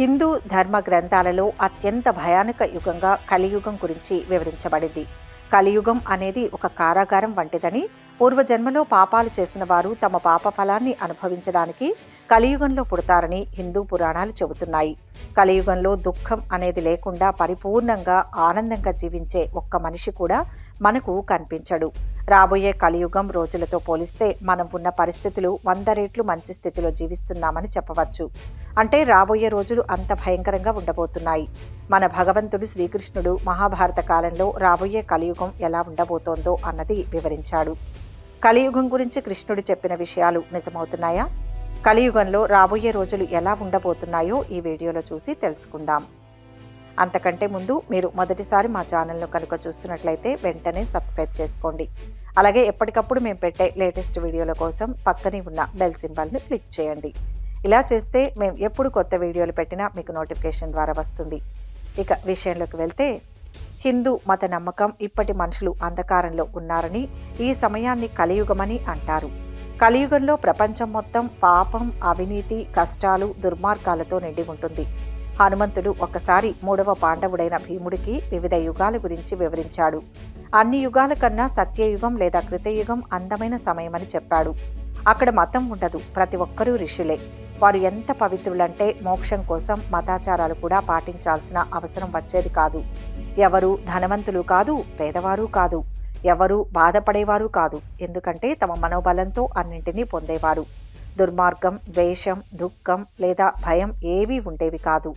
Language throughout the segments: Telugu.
హిందూ ధర్మ గ్రంథాలలో అత్యంత భయానక యుగంగా కలియుగం గురించి వివరించబడింది. కలియుగం అనేది ఒక కారాగారం వంటిదని పూర్వజన్మలో పాపాలు చేసిన వారు తమ పాప ఫలాన్ని అనుభవించడానికి కలియుగంలో పుడతారని హిందూ పురాణాలు చెబుతున్నాయి. కలియుగంలో దుఃఖం అనేది లేకుండా పరిపూర్ణంగా ఆనందంగా జీవించే ఒక్క మనిషి కూడా మనకు కనిపించడు. రాబోయే కలియుగం రోజులతో పోలిస్తే మనం ఉన్న పరిస్థితులు వంద రేట్లు మంచి స్థితిలో జీవిస్తున్నామని చెప్పవచ్చు. అంటే రాబోయే రోజులు అంత భయంకరంగా ఉండబోతున్నాయి. మన భగవంతుడు శ్రీకృష్ణుడు మహాభారత కాలంలో రాబోయే కలియుగం ఎలా ఉండబోతోందో అన్నది వివరించాడు. కలియుగం గురించి కృష్ణుడు చెప్పిన విషయాలు నిజమవుతున్నాయా? కలియుగంలో రాబోయే రోజులు ఎలా ఉండబోతున్నాయో ఈ వీడియోలో చూసి తెలుసుకుందాం. అంతకంటే ముందు మీరు మొదటిసారి మా ఛానల్ను కనుక చూస్తున్నట్లయితే వెంటనే సబ్స్క్రైబ్ చేసుకోండి. అలాగే ఎప్పటికప్పుడు మేము పెట్టే లేటెస్ట్ వీడియోల కోసం పక్కనే ఉన్న బెల్ సింబల్ని క్లిక్ చేయండి. ఇలా చేస్తే మేము ఎప్పుడు కొత్త వీడియోలు పెట్టినా మీకు నోటిఫికేషన్ ద్వారా వస్తుంది. ఇక విషయంలోకి వెళ్తే హిందూ మత నమ్మకం ఇప్పటి మనుషులు అంధకారంలో ఉన్నారని ఈ సమయాన్ని కలియుగమని అంటారు. కలియుగంలో ప్రపంచం మొత్తం పాపం అవినీతి కష్టాలు దుర్మార్గాలతో నిండి ఉంటుంది. హనుమంతుడు ఒకసారి మూడవ పాండవుడైన భీముడికి వివిధ యుగాల గురించి వివరించాడు. అన్ని యుగాల కన్నా సత్యయుగం లేదా కృతయుగం అందమైన సమయమని చెప్పాడు. అక్కడ మతం ఉండదు ప్రతి ఒక్కరూ ఋషులే. వారు ఎంత పవిత్రులంటే మోక్షం కోసం మతాచారాలు కూడా పాటించాల్సిన అవసరం వచ్చేది కాదు. ఎవరు ధనవంతులు కాదు పేదవారు కాదు. ఎవరు బాధపడేవారు కాదు. ఎందుకంటే తమ మనోబలంతో అన్నింటినీ పొందేవారు. దుర్మార్గం ద్వేషం దుఃఖం లేదా భయం ఏవీ ఉండేవి కాదు.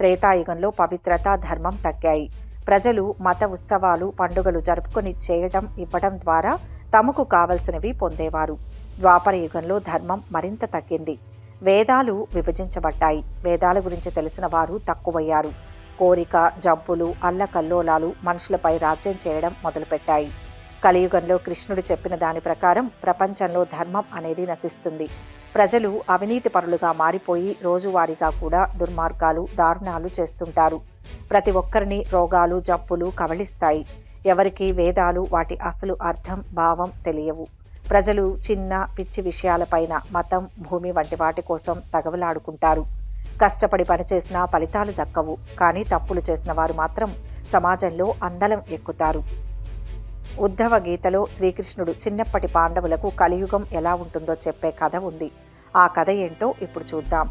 త్రేతాయుగంలో పవిత్రత ధర్మం తగ్గాయి. ప్రజలు మత ఉత్సవాలు పండుగలు జరుపుకొని చేయడం ఇవ్వడం ద్వారా తమకు కావలసినవి పొందేవారు. ద్వాపర యుగంలో ధర్మం మరింత తగ్గింది. వేదాలు విభజించబడ్డాయి. వేదాల గురించి తెలిసిన వారు తక్కువయ్యారు. కోరిక జబ్బులు అల్లకల్లోలాలు మనుషులపై రాజ్యం చేయడం మొదలుపెట్టాయి. కలియుగంలో కృష్ణుడు చెప్పిన దాని ప్రకారం ప్రపంచంలో ధర్మం అనేది నశిస్తుంది. ప్రజలు అవినీతి పరులుగా మారిపోయి రోజువారీగా కూడా దుర్మార్గాలు దారుణాలు చేస్తుంటారు. ప్రతి ఒక్కరిని రోగాలు జబ్బులు కవళిస్తాయి ఎవరికి వేదాలు వాటి అసలు అర్థం భావం తెలియవు. ప్రజలు చిన్న పిచ్చి విషయాలపైన మతం భూమి వంటి వాటి కోసం తగవలాడుకుంటారు. కష్టపడి పనిచేసినా ఫలితాలు దక్కవు. కానీ తప్పులు చేసిన వారు మాత్రం సమాజంలో అందలం ఎక్కుతారు. ఉద్ధవ గీతలో శ్రీకృష్ణుడు చిన్నప్పటి పాండవులకు కలియుగం ఎలా ఉంటుందో చెప్పే కథ ఉంది. ఆ కథ ఏంటో ఇప్పుడు చూద్దాం.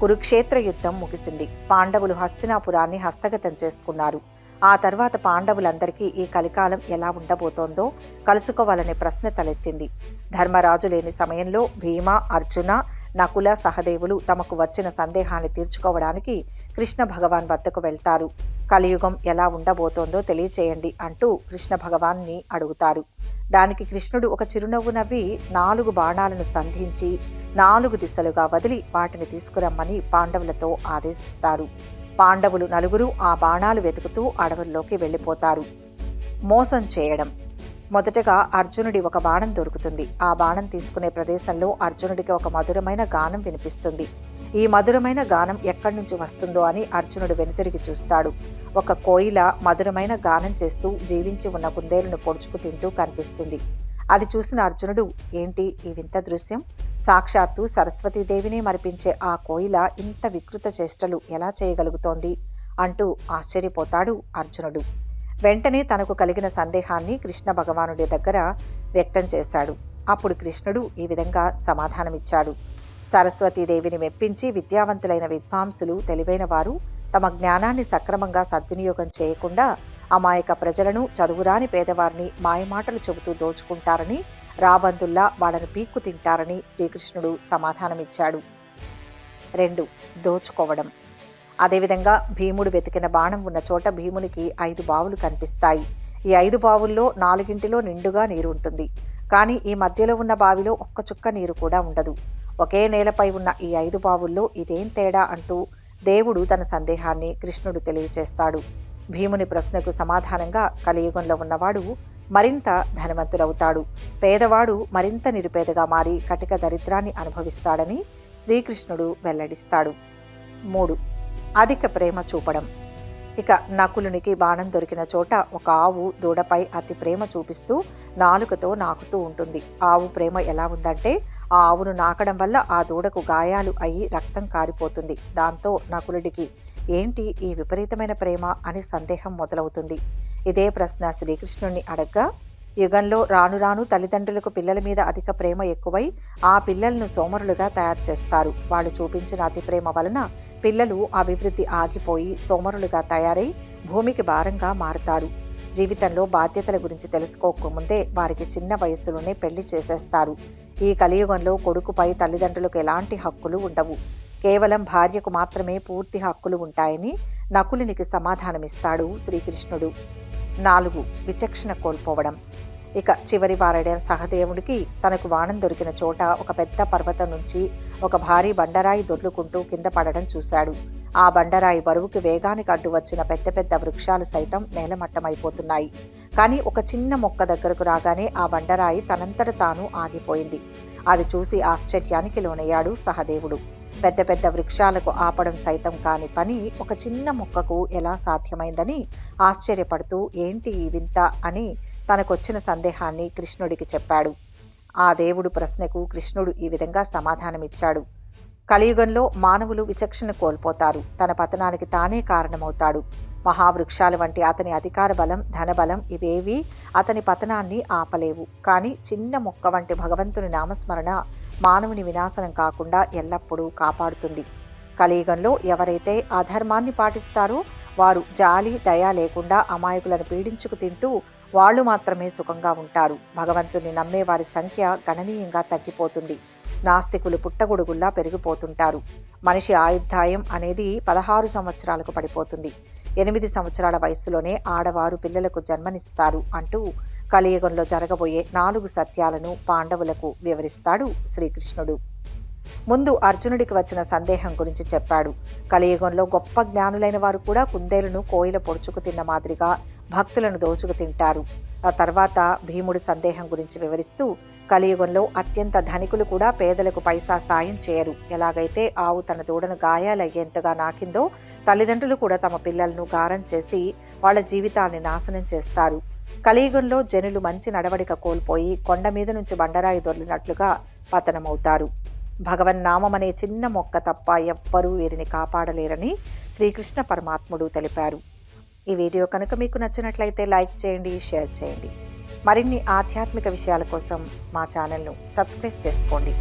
కురుక్షేత్ర యుద్ధం ముగిసింది. పాండవులు హస్తినాపురాన్ని హస్తగతం చేసుకున్నారు. ఆ తర్వాత పాండవులందరికీ ఈ కలికాలం ఎలా ఉండబోతోందో కలుసుకోవాలనే ప్రశ్న తలెత్తింది. ధర్మరాజు లేని సమయంలో భీమ అర్జున నకుల సహదేవులు తమకు వచ్చిన సందేహాన్ని తీర్చుకోవడానికి కృష్ణ భగవాన్ వద్దకు వెళ్తారు. కలియుగం ఎలా ఉండబోతోందో తెలియచేయండి అంటూ కృష్ణ భగవాన్ని అడుగుతారు. దానికి కృష్ణుడు ఒక చిరునవ్వు నవ్వి నాలుగు బాణాలను సంధించి నాలుగు దిశలుగా వదిలి వాటిని తీసుకురమ్మని పాండవులతో ఆదేశిస్తారు. పాండవులు నలుగురు ఆ బాణాలు వెతుకుతూ అడవుల్లోకి వెళ్ళిపోతారు. మోసం చేయడం. మొదటగా అర్జునుడి ఒక బాణం దొరుకుతుంది. ఆ బాణం తీసుకునే ప్రదేశంలో అర్జునుడికి ఒక మధురమైన గానం వినిపిస్తుంది. ఈ మధురమైన గానం ఎక్కడి నుంచి వస్తుందో అని అర్జునుడు వెనుతిరిగి చూస్తాడు. ఒక కోయిల మధురమైన గానం చేస్తూ జీవించి ఉన్న కుందేలును పొడుచుకు తింటూ కనిపిస్తుంది. అది చూసిన అర్జునుడు ఏంటి ఈ వింత దృశ్యం? సాక్షాత్తు సరస్వతీదేవిని మరిపించే ఆ కోయిల ఇంత వికృత చేష్టలు ఎలా చేయగలుగుతోంది? అంటూ ఆశ్చర్యపోతాడు అర్జునుడు. వెంటనే తనకు కలిగిన సందేహాన్ని కృష్ణ భగవానుడి దగ్గర వ్యక్తం చేశాడు. అప్పుడు కృష్ణుడు ఈ విధంగా సమాధానమిచ్చాడు. సరస్వతీదేవిని మెప్పించి విద్యావంతులైన విద్వాంసులు తెలివైన వారు తమ జ్ఞానాన్ని సక్రమంగా సద్వినియోగం చేయకుండా అమాయక ప్రజలను చదువురాని పేదవారిని మాయమాటలు చెబుతూ దోచుకుంటారని రాబందుల్లా వాళ్ళను పీక్కు తింటారని శ్రీకృష్ణుడు సమాధానమిచ్చాడు. రెండు. దోచుకోవడం. అదేవిధంగా భీముడు వెతికిన బాణం ఉన్న చోట భీమునికి ఐదు బావులు కనిపిస్తాయి. ఈ ఐదు బావుల్లో నాలుగింటిలో నిండుగా నీరు ఉంటుంది కానీ ఈ మధ్యలో ఉన్న బావిలో ఒక్క చుక్క నీరు కూడా ఉండదు. ఒకే నేలపై ఉన్న ఈ ఐదు బావుల్లో ఇదేం తేడా అంటూ దేవుడు తన సందేహాన్ని కృష్ణుడు తెలియచేస్తాడు. భీముని ప్రశ్నకు సమాధానంగా కలియుగంలో ఉన్నవాడు మరింత ధనవంతుడవుతాడు. పేదవాడు మరింత నిరుపేదగా మారి కటిక దరిద్రాన్ని అనుభవిస్తాడని శ్రీకృష్ణుడు వెల్లడిస్తాడు. మూడు. అధిక ప్రేమ చూపడం. ఇక నకులునికి బాణం దొరికిన చోట ఒక ఆవు దూడపై అతి ప్రేమ చూపిస్తూ నాలుకతో నాకుతూ ఉంటుంది. ఆవు ప్రేమ ఎలా ఉందంటే ఆ ఆవును నాకడం వల్ల ఆ దూడకు గాయాలు అయ్యి రక్తం కారిపోతుంది. దాంతో నకులుడికి ఏంటి ఈ విపరీతమైన ప్రేమ అని సందేహం మొదలవుతుంది. ఇదే ప్రశ్న శ్రీకృష్ణుణ్ణి అడగ్గా యుగంలో రాను రాను తల్లిదండ్రులకు పిల్లల మీద అధిక ప్రేమ ఎక్కువై ఆ పిల్లలను సోమరులుగా తయారు చేస్తారు. వాళ్ళు చూపించిన అతి ప్రేమ వలన పిల్లలు అభివృద్ధి ఆగిపోయి సోమరులుగా తయారై భూమికి భారంగా మారుతారు. జీవితంలో బాధ్యతల గురించి తెలుసుకోకముందే వారికి చిన్న వయస్సులోనే పెళ్ళి చేసేస్తారు. ఈ కలియుగంలో కొడుకుపై తల్లిదండ్రులకు ఎలాంటి హక్కులు ఉండవు. కేవలం భార్యకు మాత్రమే పూర్తి హక్కులు ఉంటాయని నకులునికి సమాధానమిస్తాడు శ్రీకృష్ణుడు. నాలుగు విచక్షణ కోల్పోవడం. ఇక చివరి వారైన సహదేవుడికి తనకు వాణం దొరికిన చోట ఒక పెద్ద పర్వతం నుంచి ఒక భారీ బండరాయి దొర్లుకుంటూ కింద పడడం చూశాడు. ఆ బండరాయి బరువుకి వేగానికి అడ్డు వచ్చిన పెద్ద పెద్ద వృక్షాలు సైతం నేలమట్టమైపోతున్నాయి. కానీ ఒక చిన్న మొక్క దగ్గరకు రాగానే ఆ బండరాయి తనంతట తాను ఆగిపోయింది. అది చూసి ఆశ్చర్యానికి లోనయ్యాడు సహదేవుడు. పెద్ద పెద్ద వృక్షాలకు ఆపడం సైతం కాని పని ఒక చిన్న మొక్కకు ఎలా సాధ్యమైందని ఆశ్చర్యపడుతూ ఏంటి ఈ వింత? అని తనకొచ్చిన సందేహాన్ని కృష్ణుడికి చెప్పాడు. ఆ దేవుడు ప్రశ్నకు కృష్ణుడు ఈ విధంగా సమాధానమిచ్చాడు. కలియుగంలో మానవులు విచక్షణ కోల్పోతారు. తన పతనానికి తానే కారణమవుతాడు. మహావృక్షాల వంటి అతని అధికార బలం ధనబలం ఇవేవి అతని పతనాన్ని ఆపలేవు. కానీ చిన్న మొక్క వంటి భగవంతుని నామస్మరణ మానవుని వినాశనం కాకుండా ఎల్లప్పుడూ కాపాడుతుంది. కలియుగంలో ఎవరైతే అధర్మాన్ని పాటిస్తారో వారు జాలి దయ లేకుండా అమాయకులను పీడించుకు తింటూ వాళ్ళు మాత్రమే సుఖంగా ఉంటారు. భగవంతుని నమ్మే వారి సంఖ్య గణనీయంగా తగ్గిపోతుంది. నాస్తికులు పుట్టగొడుగుల్లా పెరిగిపోతుంటారు. మనిషి ఆయుర్దాయం అనేది పదహారు సంవత్సరాలకు పడిపోతుంది. ఎనిమిది సంవత్సరాల వయస్సులోనే ఆడవారు పిల్లలకు జన్మనిస్తారు అంటూ కలియుగంలో జరగబోయే నాలుగు సత్యాలను పాండవులకు వివరిస్తాడు శ్రీకృష్ణుడు. ముందు అర్జునుడికి వచ్చిన సందేహం గురించి చెప్పాడు. కలియుగంలో గొప్ప జ్ఞానులైన వారు కూడా కుందేలను కోయిల పొడుచుకు తిన్న మాదిరిగా భక్తులను దోచుకు తింటారు. ఆ తర్వాత భీముడి సందేహం గురించి వివరిస్తూ కలియుగంలో అత్యంత ధనికులు కూడా పేదలకు పైసా సాయం చేయరు. ఎలాగైతే ఆవు తన దూడను గాయాలయ్యేంతగా నాకిందో తల్లిదండ్రులు కూడా తమ పిల్లలను గారం చేసి వాళ్ళ జీవితాన్ని నాశనం చేస్తారు. కలియుగంలో జనులు మంచి నడవడిక కోల్పోయి కొండ మీద నుంచి బండరాయి దొరిలినట్లుగా పతనమవుతారు. భగవన్నామం అనే చిన్న మొక్క తప్ప ఎవ్వరూ వీరిని కాపాడలేరని శ్రీకృష్ణ పరమాత్ముడు తెలిపారు. ఈ వీడియో కనుక మీకు నచ్చినట్లయితే లైక్ చేయండి షేర్ చేయండి. మరిన్ని ఆధ్యాత్మిక విషయాల కోసం మా ఛానల్ను సబ్స్క్రైబ్ చేసుకోండి.